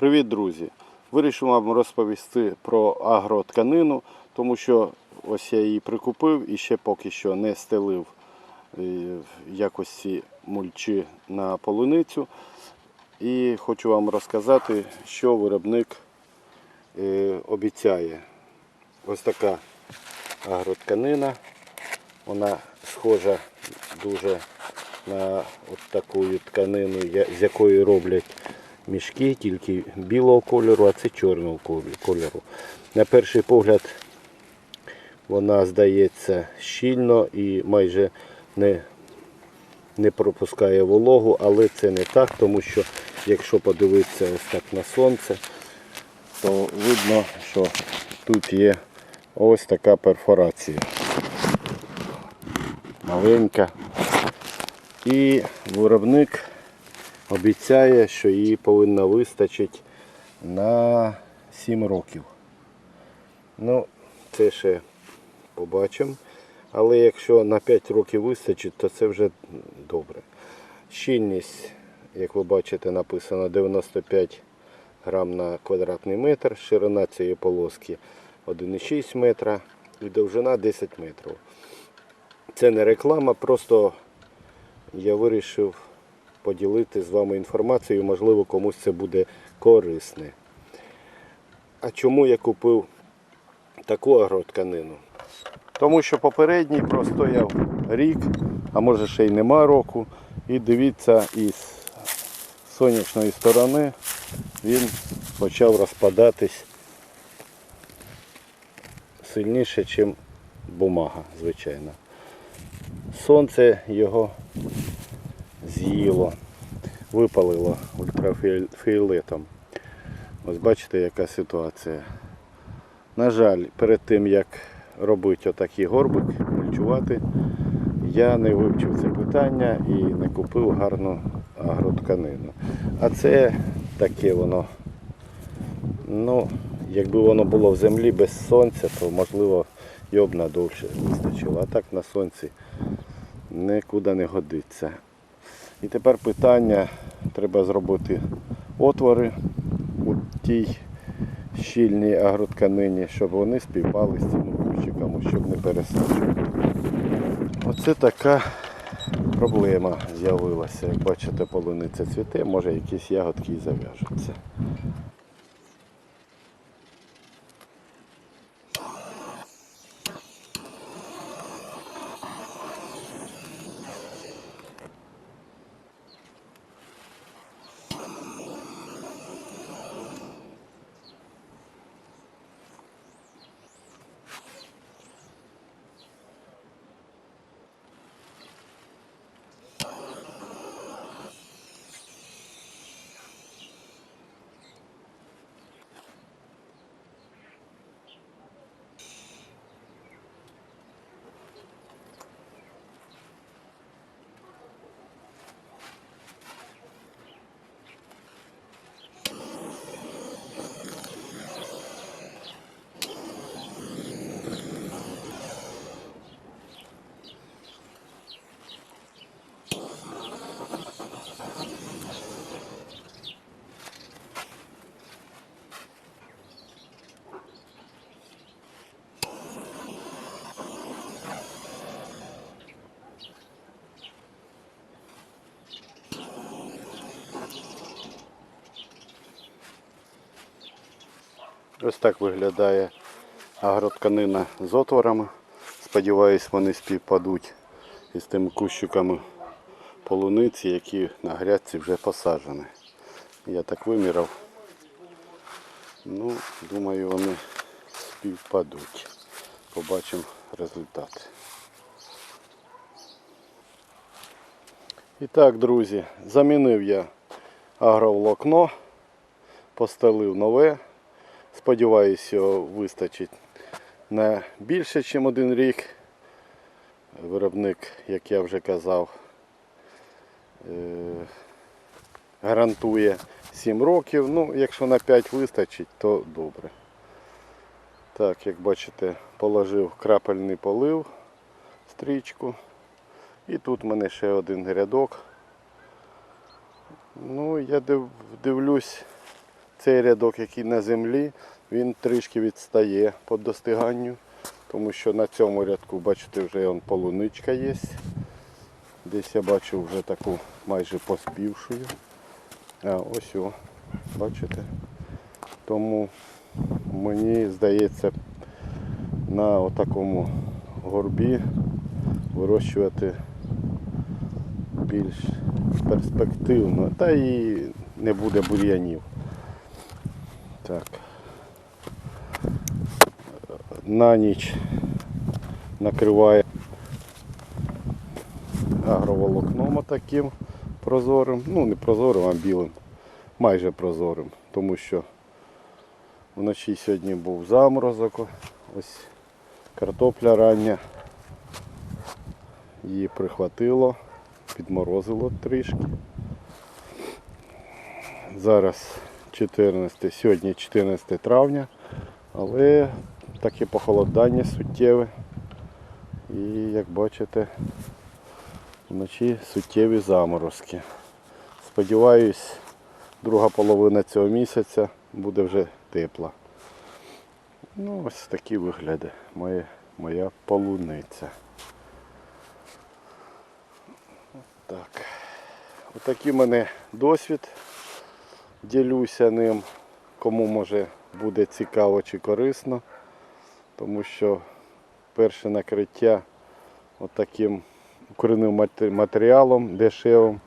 Привіт, друзі! Вирішив вам розповісти про агротканину, тому що ось я її прикупив і ще поки що не стелив е, в якості мульчі на полуницю. І хочу вам розказати, що виробник е, обіцяє. Ось така агротканина. Вона схожа дуже на от таку тканину, з якої роблять мішки, тільки білого кольору, а це чорного кольору. На перший погляд вона здається щільно і майже не, не пропускає вологу, але це не так, тому що якщо подивитися ось так на сонце, то видно, що тут є ось така перфорація. Маленька. І виробник обіцяє, що її повинно вистачити на 7 років. Ну, це ще побачимо. Але якщо на 5 років вистачить, то це вже добре. Щільність, як ви бачите, написано 95 грам на квадратний метр, ширина цієї полоски 1,6 метра і довжина 10 метрів. Це не реклама, просто я вирішив поділити з вами інформацією, можливо, комусь це буде корисне. А чому я купив таку агротканину? Тому що попередній простояв рік, а може ще й нема року. І дивіться, із сонячної сторони він почав розпадатись сильніше, ніж бумага, звичайно. Сонце його з'їло, випалило ультрафіолетом. Ось бачите, яка ситуація. На жаль, перед тим як робити отакий горбик, мульчувати, я не вивчив це питання і не купив гарну агротканину. А це таке воно. Ну, якби воно було в землі без сонця, то можливо його б надовше вистачило. А так на сонці нікуди не годиться. І тепер питання, треба зробити отвори у тій щільній агротканині, щоб вони співпали з цими кущиками, щоб не пересаджувати. Оце така проблема з'явилася. Як бачите, полуниця цвіте, може якісь ягодки і зав'яжуться. Ось так виглядає агротканина з отворами. Сподіваюсь, вони співпадуть із тими кущиками полуниці, які на грядці вже посаджені. Я так виміряв. Ну, думаю, вони співпадуть. Побачимо результат. І так, друзі, замінив я агроволокно, постелив нове. Сподіваюсь, його вистачить на більше, ніж один рік. Виробник, як я вже казав, е, гарантує 7 років. Ну, якщо на 5 вистачить, то добре. Так, як бачите, положив крапельний полив, стрічку. І тут в мене ще один рядок. Ну, я див- дивлюсь, цей рядок, який на землі, він трішки відстає по достиганню, тому що на цьому рядку, бачите, вже он полуничка є. Десь я бачу вже таку майже поспівшую. А ось о, бачите. Тому мені здається на отакому горбі вирощувати більш перспективно. Та і не буде бур'янів. Так. На ніч накриває агроволокном отаким прозорим. Ну не прозорим, а білим. Майже прозорим. Тому що вночі сьогодні був заморозок. Ось картопля рання. Її прихватило, підморозило трішки. Зараз 14, сьогодні 14 травня, але таке похолодання суттєве. І як бачите, вночі суттєві заморозки. Сподіваюсь, друга половина цього місяця буде вже тепла. Ну, ось такі вигляди моя, моя полуниця. Так. Отакий в мене досвід. Ділюся ним, кому може буде цікаво чи корисно, тому що перше накриття отаким укореним матеріалом дешевим,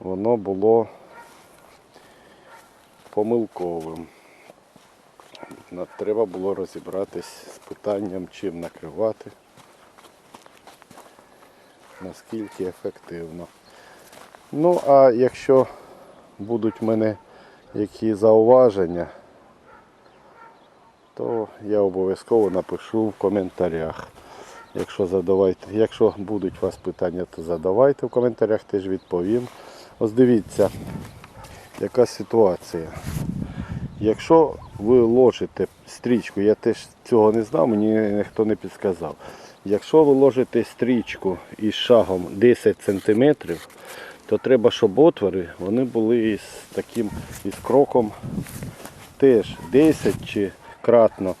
воно було помилковим. Треба було розібратись з питанням, чим накривати, наскільки ефективно. Ну, а якщо будуть в мене які зауваження, то я обов'язково напишу в коментарях. Якщо задавайте, якщо будуть у вас питання, то задавайте в коментарях, теж відповім. Ось дивіться, яка ситуація. Якщо ви ложите стрічку, я теж цього не знав, мені ніхто не підказав. Якщо ви ложите стрічку із шагом 10 см, то треба, щоб отвори вони були із таким із кроком теж 10 чи кратно,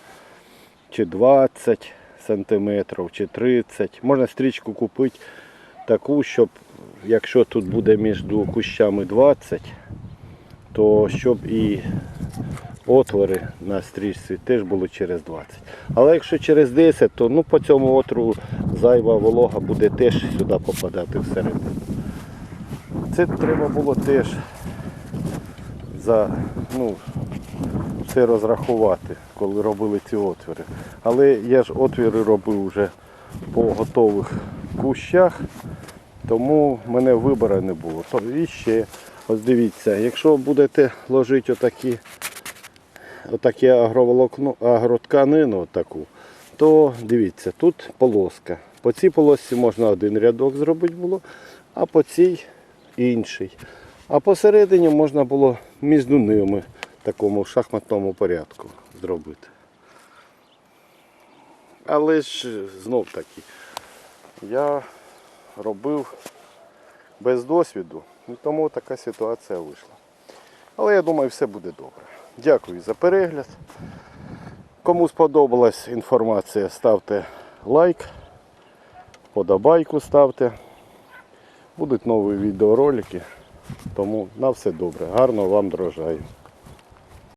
чи 20 сантиметрів, чи 30. Можна стрічку купити таку, щоб якщо тут буде між кущами 20, то щоб і отвори на стрічці теж були через 20. Але якщо через 10, то ну, по цьому отвору зайва волога буде теж сюди попадати всередину. Це треба було теж за, ну, все розрахувати, коли робили ці отвори. Але я ж отвіри робив вже по готових кущах, тому в мене вибору не було. І ще, ось дивіться, якщо будете ложити отакі, отаке агроволокно, агротканину таку, то дивіться, тут полоска. По цій полосці можна один рядок зробити було, а по цій інший. А посередині можна було між ними такому шахматному порядку зробити. Але ж знов таки, я робив без досвіду, і тому така ситуація вийшла. Але я думаю, все буде добре. Дякую за перегляд. Кому сподобалась інформація, ставте лайк, подобайку ставте. Будуть нові відеоролики. Тому на все добре. Гарного вам дорожаю.